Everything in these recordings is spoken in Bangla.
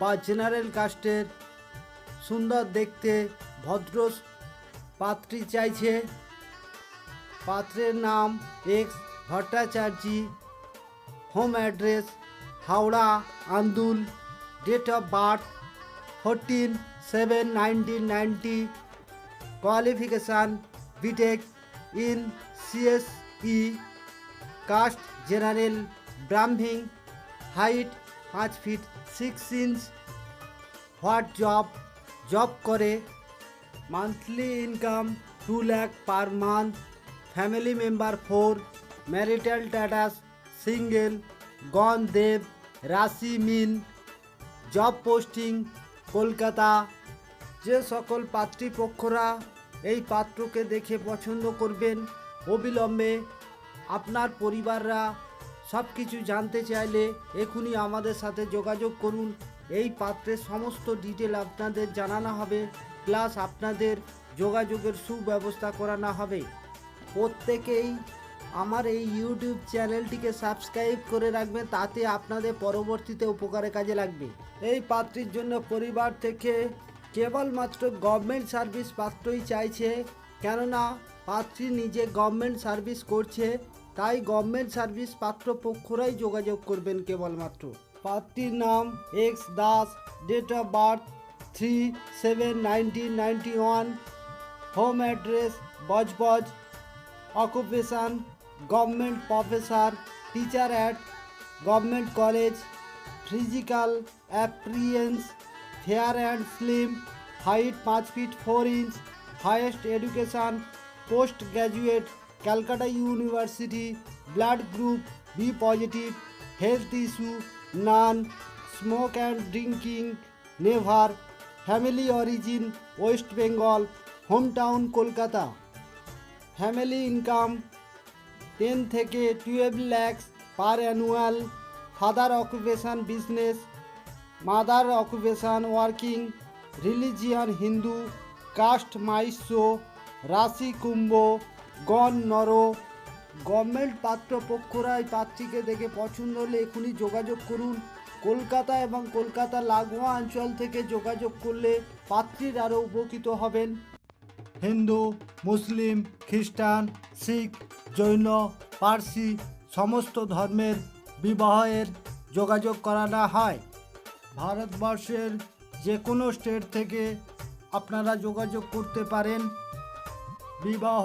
বা জেনারেল কাস্টের সুন্দর দেখতে ভদ্র পাত্রী চাইছে। পাত্রের নাম X Bhattacharya home address Howrah, Andul date of birth fourteen seven nineteen ninety qualification BTech in CSE caste general Brahmin height পাঁচ feet six inch what job job করে monthly income two lakh per month family member four marital status single গন দেব রাশি মিন জব পোস্টিং কলকাতা যে সকল পাত্রীপক্ষরা এই পাত্রকে দেখে পছন্দ করবেন, অবিলম্বে আপনার পরিবাররা সব কিছু জানতে চাইলে এখনই আমাদের সাথে যোগাযোগ করুন। এই পাত্রের সমস্ত ডিটেল আপনাদের জানানো হবে প্লাস আপনাদের যোগাযোগের সুব্যবস্থা করানো হবে। প্রত্যেকেই আমার এই ইউটিউব চ্যানেলটিকে সাবস্ক্রাইব করে রাখবেন, তাতে আপনাদের পরবর্তীতে উপকারে কাজে লাগবে। এই পাত্রীর জন্য পরিবার থেকে কেবলমাত্র গভর্নমেন্ট সার্ভিস পাত্রই চাইছে, কেননা পাত্রী নিজে গভর্নমেন্ট সার্ভিস করছে। তাই গভর্নমেন্ট সার্ভিস পাত্র পক্ষরাই যোগাযোগ করবেন কেবলমাত্র। পাত্রীর নাম X Das date of birth three seven nineteen ninety one home address Budge Budge occupation government professor teacher at government college physical appearance fair and slim height পাঁচ feet four inch highest education post graduate Calcutta university, blood group, B positive, health issue, none, smoke and drinking, never, family origin, West Bengal home town Kolkata. Family income, ten থেকে twelve lakhs per annual. Father occupation business, mother occupation working, religion Hindu, caste Mahishya রাশি কুম্ভ গণ নর। গভর্নমেন্ট পাত্রপক্ষরা এই পাত্রীকে দেখে পছন্দ হলে এখনই যোগাযোগ করুন। কলকাতা এবং কলকাতা লাগোয়া অঞ্চল থেকে যোগাযোগ করলে পাত্রীর আরও উপকৃত হবেন। হিন্দু, মুসলিম, খ্রিস্টান, শিখ, জৈন, পার্সি সমস্ত ধর্মের বিবাহের যোগাযোগ করানো হয়। ভারতবর্ষের যে কোনো স্টেট থেকে আপনারা যোগাযোগ করতে পারেন। বিবাহ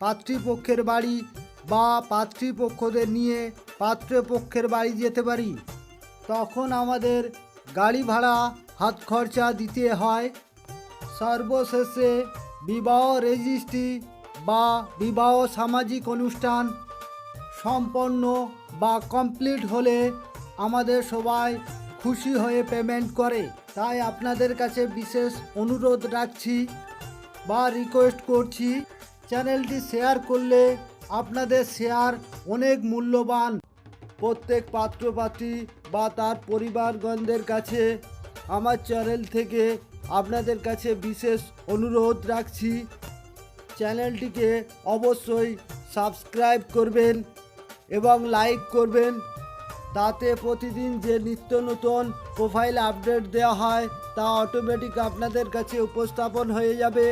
পাত্রীপক্ষের বাড়ি বা পাত্রীপক্ষদের নিয়ে পাত্রপক্ষের বাড়ি যেতে পারি। তখন আমাদের গাড়ি ভাড়া, হাত খরচা দিতে হয়। সর্বশেষে বিবাহ রেজিস্ট্রি বা বিবাহ সামাজিক অনুষ্ঠান সম্পন্ন বা কমপ্লিট হলে আমাদের সবাই খুশি হয়ে পেমেন্ট করে। তাই আপনাদের কাছে বিশেষ অনুরোধ রাখছি বা রিকোয়েস্ট করছি চ্যানেলটি শেয়ার করলে আপনাদের শেয়ার অনেক মূল্যবান। প্রত্যেক পাত্রপাত্রী বা তার পরিবারগণদের কাছে আমার চ্যানেল থেকে আপনাদের কাছে বিশেষ অনুরোধ রাখছি। চ্যানেলটিকে অবশ্যই সাবস্ক্রাইব করবেন এবং লাইক করবেন। তাতে প্রতিদিন যে নিত্য নতুন প্রোফাইল আপডেট দেওয়া হয় তা অটোমেটিক আপনাদের কাছে উপস্থাপন হয়ে যাবে।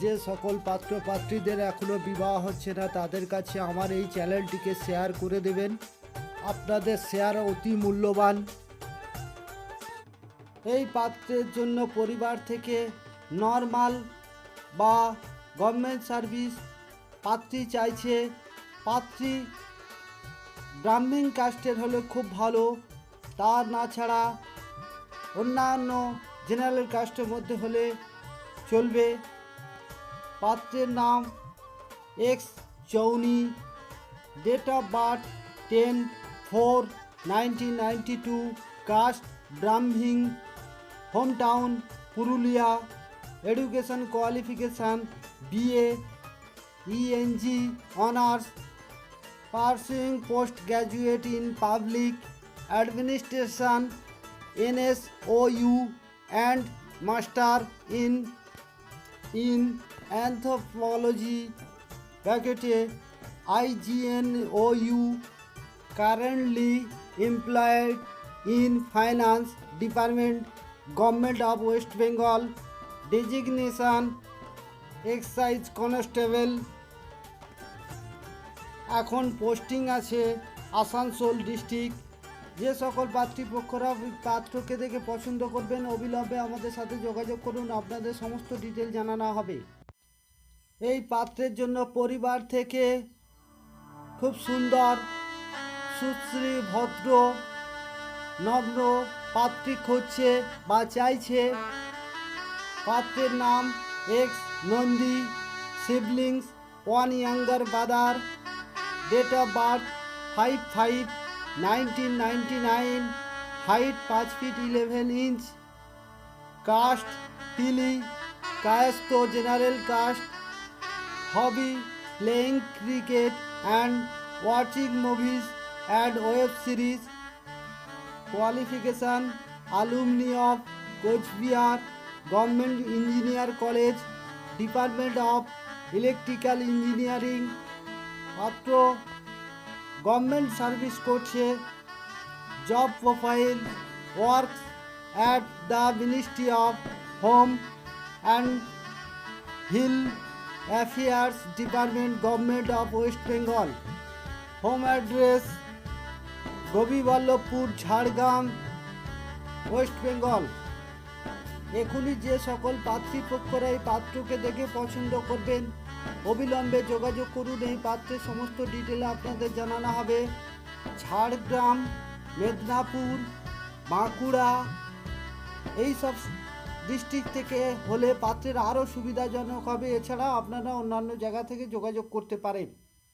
যে সকল পাত্র পাত্রীদের এখনও বিবাহ হচ্ছে না, তাদের কাছে আমার এই চ্যানেলটিকে শেয়ার করে দেবেন। আপনাদের শেয়ার অতি মূল্যবান। এই পাত্রের জন্য পরিবার থেকে নর্মাল বা গভর্নমেন্ট সার্ভিস পাত্রী চাইছে। পাত্রী ব্রাহ্মণ কাস্টের হলে খুব ভালো তার না ছাড়া অন্যান্য জেনারেল কাস্টের মধ্যে হলে চলবে। পাত্রের নাম X Chowni date of birth ten four nineteen ninety two caste Brahmin home town Purulia education qualification BA ENG honours pursuing postgraduate in public administration NSOU and master anthropology O you currently employed in finance department government of West Bengal designation excise constable এখন পোস্টিং আছে আসানসোল ডিস্ট্রিক্ট যে সকল পাত্রীপক্ষরা পাত্রকে দেখে পছন্দ করবেন, অবিলম্বে আমাদের সাথে যোগাযোগ করুন। আপনাদের সমস্ত ডিটেল জানানো হবে। এই পাত্রের জন্য পরিবার থেকে খুব সুন্দর, সুশ্রী, ভদ্র, নগ্ন পাত্রী খুঁজছে বা চাইছে। পাত্রের নাম X Nandi siblings one younger brother date of birth five five nineteen ninety nine height পাঁচ feet eleven inch caste Tili Kayastha general caste hobby playing cricket and watching movies and web series qualification alumni of Cooch Behar government engineer college department of electrical engineering মাত্র গভর্নমেন্ট সার্ভিস করছে job profile work at the ministry of home and hill affairs department government of West Bengal home address Gopiballavpur Jhargram West Bengal এখনই যে সকল পাত্রীপক্ষরা এই পাত্রকে দেখে পছন্দ করবেন, অবিলম্বে যোগাযোগ করুন। এই পাত্রের সমস্ত ডিটেল আপনাদের জানানো হবে। ঝাড়গ্রাম, মেদিনীপুর, বাঁকুড়া, এই সব ডিস্ট্রিক্ট থেকে হলে পাত্রের আরও সুবিধাজনক হবে। এছাড়া আপনারা অন্যান্য জায়গা থেকে যোগাযোগ করতে পারেন।